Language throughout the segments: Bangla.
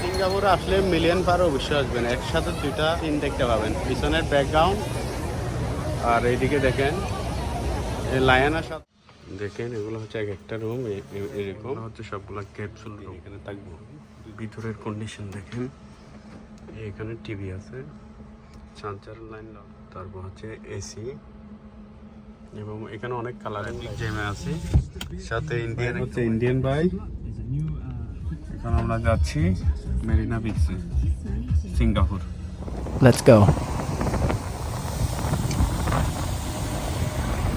সিঙ্গাপুরে আসলে মিলিয়ন পার অবশ্যই আসবেন। একসাথে দুইটা সিন দেখতে পাবেন। পিছনের ব্যাকগ্রাউন্ড আর এইদিকে দেখেন এই লায়নার সাথে দেখেন এগুলো হচ্ছে এক একটা রুম এরকম। হচ্ছে সবগুলো ক্যাপসুল রুম এখানে থাকব। ভিতরের কন্ডিশন দেখেন। এখানে টিভি আছে। চার্জার লাইন তারপর হচ্ছে এসি এবং এখানে অনেক কালার জেমে আছে। সাথে ইন্ডিয়ান হচ্ছে ইন্ডিয়ান বাই এখন আমরা যাচ্ছি মেরিনা বিচে সিঙ্গাপুর। Let's go.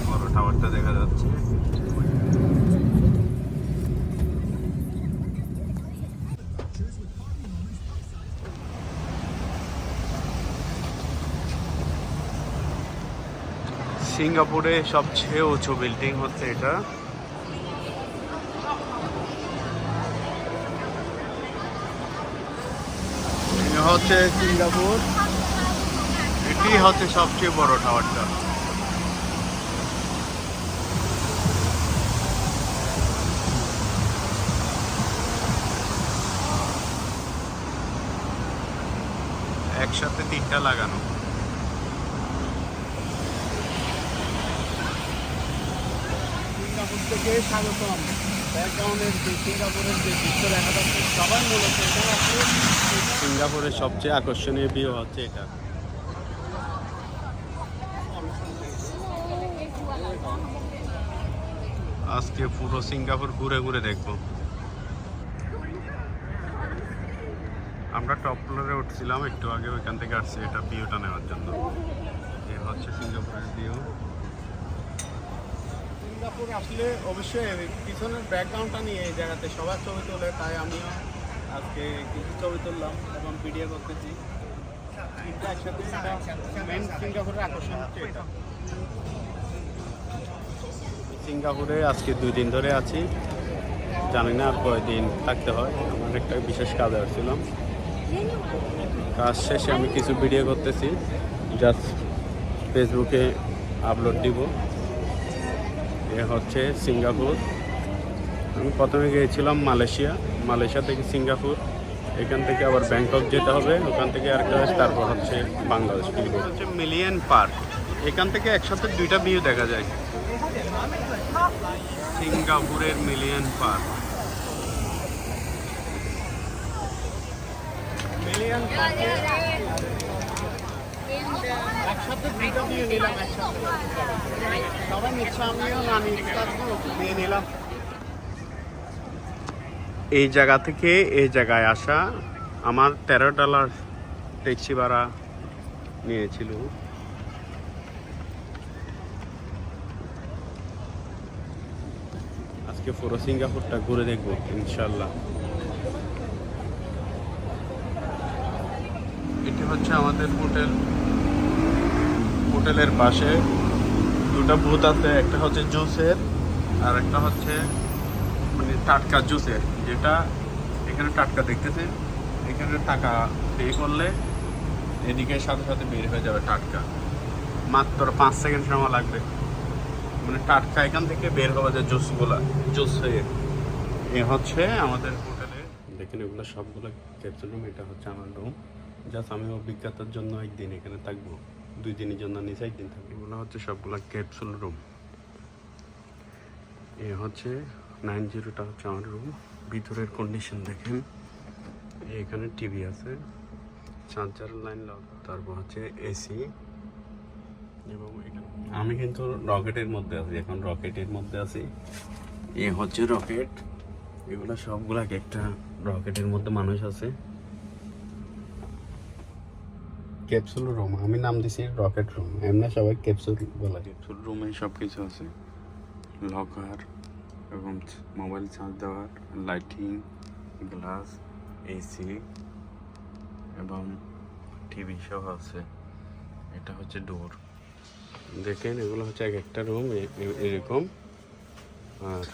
বড় টাওয়ারটা দেখা যাচ্ছে। সিঙ্গাপুরে সবচেয়ে উঁচু বিল্ডিং হচ্ছে এটা। হচ্ছে সিঙ্গাপুর। এটি হচ্ছে সবচেয়ে বড় টাওয়ারটা। একসাথে তিনটা লাগানো। সিঙ্গাপুর থেকে স্বাগতম। সিঙ্গাপুরের দেখা সবাই সিঙ্গাপুরের সবচেয়ে আকর্ষণীয় ভিউ হচ্ছে এটা। আজকে পুরো সিঙ্গাপুর ঘুরে ঘুরে দেখব। আমরা টপ ফ্লোরে উঠছিলাম, একটু আগে ওইখান থেকে আসছি, এটা ভিউটা নেওয়ার জন্য। এ হচ্ছে সিঙ্গাপুরের ভিউ সিঙ্গাপুর আসলে অবশ্যই পিছনের ব্যাকগ্রাউন্ডটা নিয়ে এই জায়গাতে সবার ছবি তোলে, তাই আমিও আজকে কিছু ছবি তুললাম এবং ভিডিও করতেছি। একসাথে মেন সিঙ্গাপুরে আজকে দুই দিন ধরে আছি। জানি না আর কয়দিন থাকতে হয়, আমার একটা বিশেষ কাজে আসছিলাম। কাজ শেষে আমি কিছু ভিডিও করতেছি জাস্ট ফেসবুকে আপলোড দিব। এ হচ্ছে সিঙ্গাপুর। আমি প্রথমে গিয়েছিলাম মালয়েশিয়া। মালয়েশিয়া থেকে সিঙ্গাপুর। এখান থেকে আবার ব্যাংকক যেতে হবে। ওখান থেকে আরেকটা তারপর হচ্ছে বাংলাদেশ হচ্ছে মিলিয়ন পার্ক এখান থেকে একসাথে দুইটা ভিউ দেখা যায়। সিঙ্গাপুরের মিলিয়ন পার্ক মিলিয়ন পার্কে একসাথে দুইটা দিয়ে নিলাম একসাথে। সবাই নিচ্ছে আমিও পারব নিলাম। এই জায়গা থেকে এই জায়গায় আসা আমার তেরো ডলার ট্যাক্সি ভাড়া নিয়েছিল। আজকে পুরো সিঙ্গাপুরটা ঘুরে দেখব ইনশাল্লাহ এটি হচ্ছে আমাদের হোটেল হোটেলের পাশে দুটা বুথ আছে, একটা হচ্ছে জুসের আর একটা হচ্ছে মানে টাটকা জুসের। যেটা এখানে টাটকা দেখতেছে, এখানে টাকা পে করলে এদিকে সাথে সাথে বের হয়ে যাবে টাটকা। মাত্র পাঁচ সেকেন্ড সময় লাগবে। মানে টাটকা এখান থেকে বের হবে যে জুসগুলা, জুস হয়ে। এ হচ্ছে আমাদের হোটেলে। দেখেন এগুলো সবগুলো ক্যাপসুল রুম এটা হচ্ছে আমার রুম জাস্ট আমি অভিজ্ঞতার জন্য একদিন এখানে থাকব। দুই দিনের জন্য নিচে একদিন থাকব। এগুলো হচ্ছে সবগুলো ক্যাপসুল রুম এ হচ্ছে নাইন জিরোটা হচ্ছে আমার রুম ভিতরের কন্ডিশন দেখেন। এখানে টিভি আছে। চার্জার লাইন তারপর হচ্ছে এসি এবং আমি কিন্তু রকেটের মধ্যে আছি, এখন রকেটের মধ্যে আছি। এ হচ্ছে রকেট। এগুলো সবগুলা একটা রকেটের মধ্যে মানুষ আছে। ক্যাপসুল রুম আমি নাম দিছি রকেট রুম এমনি সবাই ক্যাপসুল বলে। ক্যাপসুল রুমে সব কিছু আছে। লকার এবং মোবাইল চার্জ দেওয়ার লাইটিং গ্লাস এসি এবং টিভি সহ আছে। এটা হচ্ছে ডোর দেখেন, এগুলো হচ্ছে এক একটা রুম এরকম। আর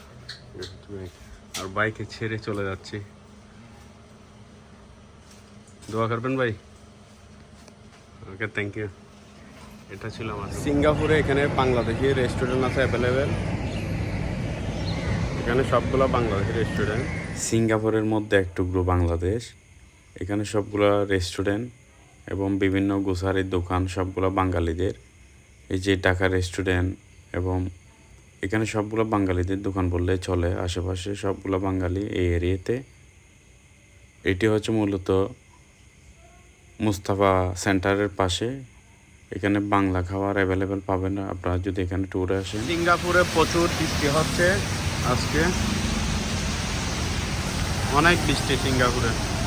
আর বাইকে ছেড়ে চলে যাচ্ছি। দোয়া করবেন ভাই। ওকে থ্যাংক ইউ এটা ছিল আমার সিঙ্গাপুরে এখানে বাংলাদেশি রেস্টুরেন্ট আছে অ্যাভেলেবেল এখানে সবগুলো বাংলাদেশের রেস্টুরেন্ট সিঙ্গাপুরের মধ্যে এক টুকরো বাংলাদেশ। এখানে সবগুলো রেস্টুরেন্ট এবং বিভিন্ন গোসারির দোকান সবগুলো বাঙালিদের। এই যে ঢাকা রেস্টুরেন্ট এবং এখানে সবগুলো বাঙালিদের দোকান বললে চলে। আশেপাশে সবগুলো বাঙালি এই এরিয়াতে এটি হচ্ছে মূলত মুস্তাফা সেন্টারের পাশে। এখানে বাংলা খাবার অ্যাভেলেবেল পাবেন। আপনারা যদি এখানে ট্যুরে আসেন। সিঙ্গাপুরে প্রচুর বৃষ্টি হচ্ছে আজকে। অনেক বৃষ্টি সিঙ্গাপুরে।